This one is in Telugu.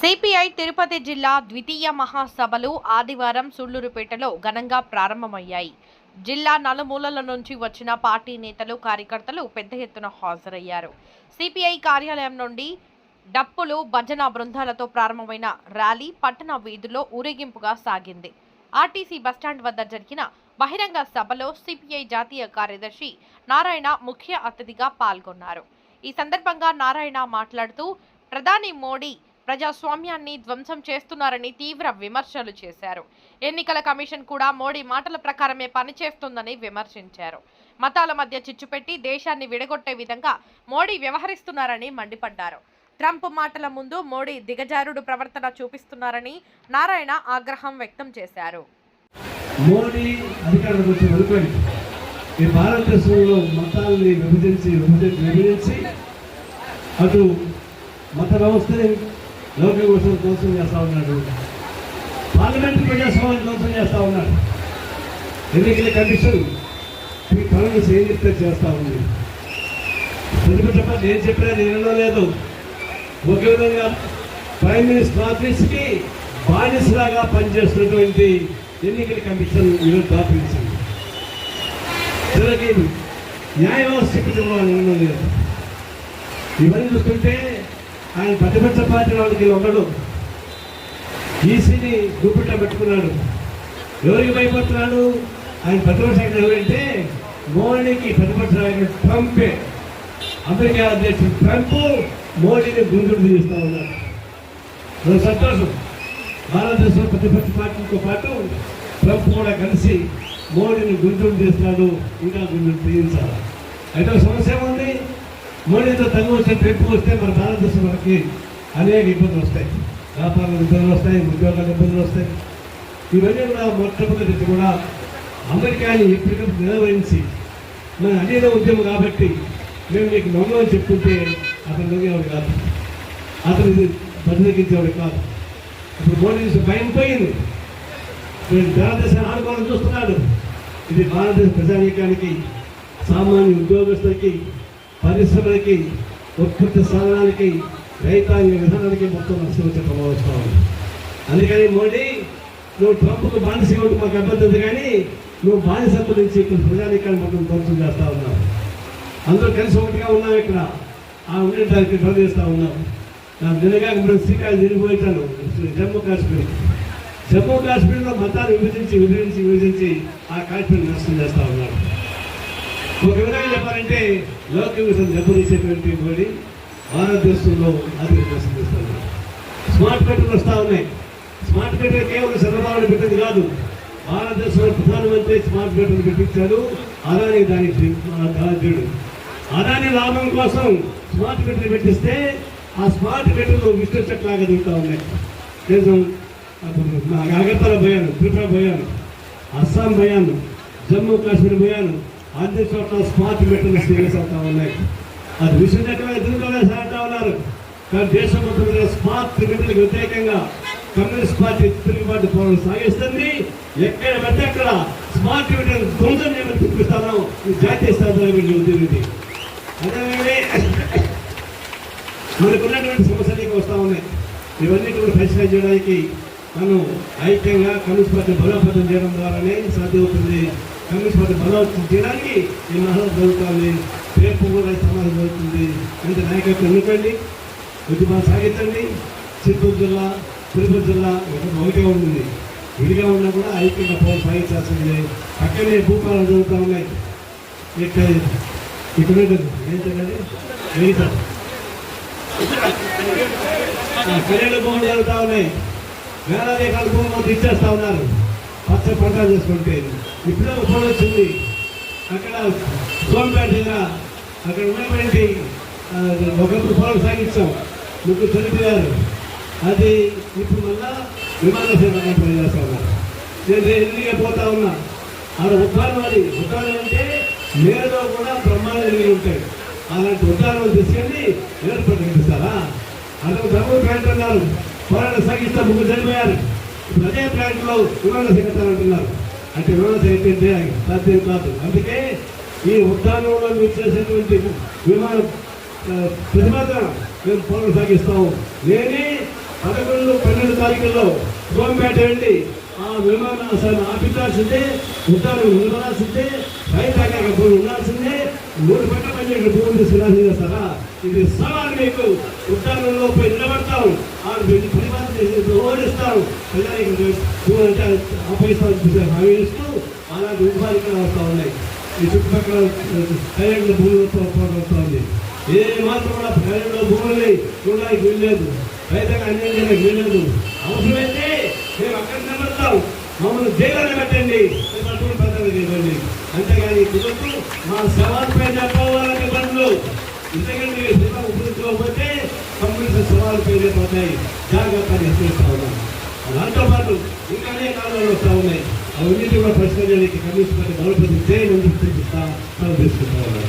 సిపిఐ తిరుపతి జిల్లా ద్వితీయ మహాసభలు ఆదివారం సూళ్ళూరుపేటలో ఘనంగా ప్రారంభమయ్యాయి. జిల్లా నలుమూలల నుంచి వచ్చిన పార్టీ నేతలు కార్యకర్తలు పెద్ద ఎత్తున హాజరయ్యారు. సిపిఐ కార్యాలయం నుండి డప్పులు భజన బృందాలతో ప్రారంభమైన ర్యాలీ పట్టణ వీధుల్లో ఊరేగింపుగా సాగింది. ఆర్టీసీ బస్టాండ్ వద్ద జరిగిన బహిరంగ సభలో సిపిఐ జాతీయ కార్యదర్శి నారాయణ ముఖ్య అతిథిగా పాల్గొన్నారు. ఈ సందర్భంగా నారాయణ మాట్లాడుతూ ప్రధాని మోడీ ప్రజాస్వామ్యాన్ని ధ్వంసం చేస్తున్నారని తీవ్ర విమర్శలు చేశారు. ఎన్నికల కమిషన్ కూడా మోడీ మాటల ప్రకారమే పనిచేస్తుందని విమర్శించారు. మతాల మధ్య చిచ్చుపెట్టి దేశాన్ని విడగొట్టే విధంగా మోడీ వ్యవహరిస్తున్నారని మండిపడ్డారు. ట్రంప్ మాటల ముందు మోడీ దిగజారుడు ప్రవర్తన చూపిస్తున్నారని నారాయణ ఆగ్రహం వ్యక్తం చేశారు. మోడీ అధికారంలోకి అనుకోండి ఈ భారతదేశంలో మతాల్ని విభజించి విభజించి విభజించి అటు మత వ్యవస్థని లౌకిక కూర్చొని దోషం చేస్తూ ఉన్నాడు. పార్లమెంట్ ప్రజాస్వామ్యం దోషం చేస్తూ ఉన్నాడు. ఎన్నికల కమిషన్ ఈ పనులు చేయనిస్తే చేస్తూ ఉంది. ఎందుకంటే నేను ఏం చెప్పినా నేను లేదు. ఒకే విధంగా ప్రైమ్ మినిస్టర్ ఆఫీస్కి బానిసలాగా పనిచేస్తున్నటువంటి ఎన్నికల కమిషన్ ఈరోజు దాపించింది చివరికి న్యాయ వ్యవస్థ చెప్పడం ఇవన్నీ చూస్తుంటే ఆయన ప్రతిపక్ష పార్టీ వాళ్ళకి ఉండడు. ఈసీని గుప్పిట పెట్టుకున్నాడు. ఎవరికి భయపడుతున్నాడు? ఆయన ప్రతిపక్ష ఎవరంటే మోడీకి ప్రతిపక్ష నాయకుడు ట్రంపే. అమెరికా అధ్యక్షుడు ట్రంప్ మోడీని గుండెలు తీస్తూ ఉన్నారు. సంతోషం. భారతదేశంలో ప్రతిపక్ష పార్టీతో పాటు ట్రంప్ కూడా కలిసి మోడీని గుంజుడు చేస్తాడు ఇంకా గుండెలు తీయించాలి. అయితే ఒక సమస్య ఏముంది? మోడీతో తగ్గు వచ్చే ట్రిప్ వస్తే మన భారతదేశం మనకి అనేక ఇబ్బందులు వస్తాయి. వ్యాపారాల ఇబ్బందులు వస్తాయి ఉద్యోగాల ఇబ్బందులు వస్తాయి. ఇవన్నీ కూడా మొట్టమొదటి కూడా అమెరికాని ఎప్పటికప్పుడు నిర్వహించి మన అధీన ఉద్యమం కాబట్టి మేము మీకు నమ్మకం చెప్పుకుంటే అతను లొంగేవాడు కాదు. అతను ఇది బదిలగించేవాడు కాదు. ఇప్పుడు మోడీ భయం పోయింది నేను భారతదేశాన్ని ఆడుకోవాలని చూస్తున్నాడు. ఇది భారతదేశ ప్రజానీకానికి సామాన్య ఉద్యోగస్తులకి పరిశ్రమలకి ఉత్పత్తి సాధనానికి రైతాంగ విధానానికి మొత్తం నష్టం వచ్చే ఉంది. అందుకని మోడీ నువ్వు ట్రంప్కు బానిస ఉంటే మాకు అభ్యంతరం ఉంది కానీ నువ్వు బానిసత్వం నుంచి ఇక్కడ ప్రజానికాన్ని మొత్తం ధ్వంసం చేస్తూ ఉన్నావు. అందరూ కలిసి ఒకటిగా ఉన్నాం ఇక్కడ. ఆ ఉండడానికి ట్రై చేస్తూ ఉన్నాం. నాకు నిన్నగా ఇప్పుడు శ్రీకాకుళం తిరిగిపోయాను జమ్మూ కాశ్మీర్. జమ్మూ కాశ్మీర్లో మతాన్ని విభజించి విభజించి విభజించి ఆ కాశ్మీర్ నష్టం చేస్తూ ఉన్నారు ఒక విధంగా చెప్పాలంటే లౌకిక విషయం దెబ్బతీసేటువంటి బడి భారతదేశంలో అది నష్టం స్మార్ట్ మీటర్లు వస్తూ ఉన్నాయి. స్మార్ట్ మీటర్ కేవలం చంద్రబాబు పెట్టింది కాదు. భారతదేశంలో ప్రధానమంత్రి స్మార్ట్ మీటర్లు పెట్టించాడు. అలానే దానికి బాధ్యుడు అదాని లాభం కోసం స్మార్ట్ మీటర్లు పెట్టిస్తే ఆ స్మార్ట్ మీటర్లు విష్ణు చెట్లాగా దిగుతూ ఉన్నాయి. దేశం అప్పుడు నా అగర్తల పోయాను త్రిపుర పోయాను అస్సాం పోయాను జమ్మూ కాశ్మీర్ పోయాను అన్ని చోట్ల స్మార్ట్ పెట్టిన సీరియస్ అవుతా ఉన్నాయి. అది విష్ణు చక్రంగా సాగుతా ఉన్నారు. కానీ దేశం మొత్తం స్మార్ట్ మీటర్లకు వ్యతిరేకంగా కమ్యూనిస్ట్ పార్టీ తిరుగుబాటు పోవడం సాగిస్తుంది. ఎక్కడ పడితే అక్కడ స్మార్ట్ మీటర్ ధ్వంసం చేయమని చూపిస్తాను. ఈ జాతీయ స్థాయిలో ఉద్యోగి అదే మనకున్నటువంటి సమస్యలు వస్తూ ఉన్నాయి. ఇవన్నీ కూడా పరిష్కారం చేయడానికి మనం ఐక్యంగా కమ్యూనిస్ట్ పార్టీ బలోపేతం చేయడం ద్వారానే సాధ్యమవుతుంది. కమ్యూనిస్ట్ పార్టీ బలోపేతం చేయడానికి ఈ మహా జరుగుతుంది రేపు కూడా సమాజం జరుగుతుంది అంటే నాయకత్వం ఎన్నుకోండి ఉద్యమాలు సాగించండి చిత్తూరు జిల్లా తిరుపతి జిల్లా ఒకటే ఉంటుంది. విడిగా ఉన్నా కూడా ఐక్యంగా పోవాలి సాగించాల్సింది. పక్కనే భూపాలు జరుగుతూ ఉన్నాయి. ఇక్కడ ఇక్కడ ఏంటంటే వెయిట్ పిల్లలు భూములు జరుగుతూ ఉన్నాయి. వేలాది ఎకరాల భూములు ఇచ్చేస్తా ఉన్నారు. పచ్చ ప్రకారం చేసుకుంటే. ఇప్పుడే ఫోన్ వచ్చింది. అక్కడ సోంపేట దగ్గర అక్కడ ఉన్నటువంటి ఆ, ఒకప్పుడు పొలం సాగించాం. ముగ్గురు చనిపోయారు. అది ఇప్పుడు మళ్ళా విమానాశ్రయం పనిచేస్తా. పనిచేస్తున్నారు నేను ఎన్నిగా పోతా ఉన్నా. ఆడ ఉద్దానం అది. ఉద్దానం అంటే నేరుగా కూడా బ్రహ్మాండ కలిగి ఉంటాయి. అలాంటి ఉద్దానం తీసుకెళ్ళి ఏర్పాటు కనిపిస్తారా అంటే ధర్మ ప్లాంట్ అన్నారు పోరాటం సాగిస్తా ముగ్గురు చనిపోయారు. ఇప్పుడు అదే ప్లాంట్లో విమాన సంగతాలు అంటున్నారు. అంటే విమాన అయితే సాధ్యం కాదు. అందుకే ఈ ఉద్దానంలో మీరు చేసేటువంటి విమాన ప్రతిపాదన మేము పోరాటం సాగిస్తాము నేనే పదకొండు పన్నెండు తారీఖుల్లో సోంపేట వెళ్ళి ఆ విమానాశ్రయం ఆపించాల్సిందే ఉద్దానం ఉండాల్సిందే రైతాంగ ఉండాల్సిందే మూడు పంట పన్నెండు భూములు తీసుకురాల్సిందే సారా ఇది సవాల్ మీకు. ఉద్యానంలో పోయి నిలబడతాం ఆరు ఆ పరిపాలన చేసి ఓడిస్తాం ప్రజానికి భూమి అంటే అప్పగిస్తాం హామీ ఇస్తూ అలాంటి ఉపాధి కూడా వస్తూ ఉన్నాయి. ఈ చుట్టుపక్కల కళ్యాణ భూములు పోరాడుతూ ఉంది ఏ మాత్రం కూడా పన్నెండు భూములని చూడడానికి వీల్లేదు. రైతులకు అన్యాయం చేయడానికి వీల్లేదు. అవసరమైతే మేము అక్కడ నిలబడతాం మమ్మల్ని జైలు పెట్టండి. పట్టుకుని ఇవ్వండి అంతేగాని కుదరదు. మా సవాల్పై చెప్పవాలని బండ్లు ఎందుకంటే సినిమా ఉపయోగించుకోకపోతే కంప్లీట్ సవాల్ పేరు పోతాయి జాగ్రత్త హెచ్చరిస్తా ఉన్నాం. దాంతో పాటు ఇంకా అనేక కాలంలో వస్తూ ఉన్నాయి. అవన్నీ కూడా పరిష్కరించడానికి కమిషన్ పార్టీ బలోపేతం చేయమని చూపిస్తా తీసుకుంటా ఉన్నాం.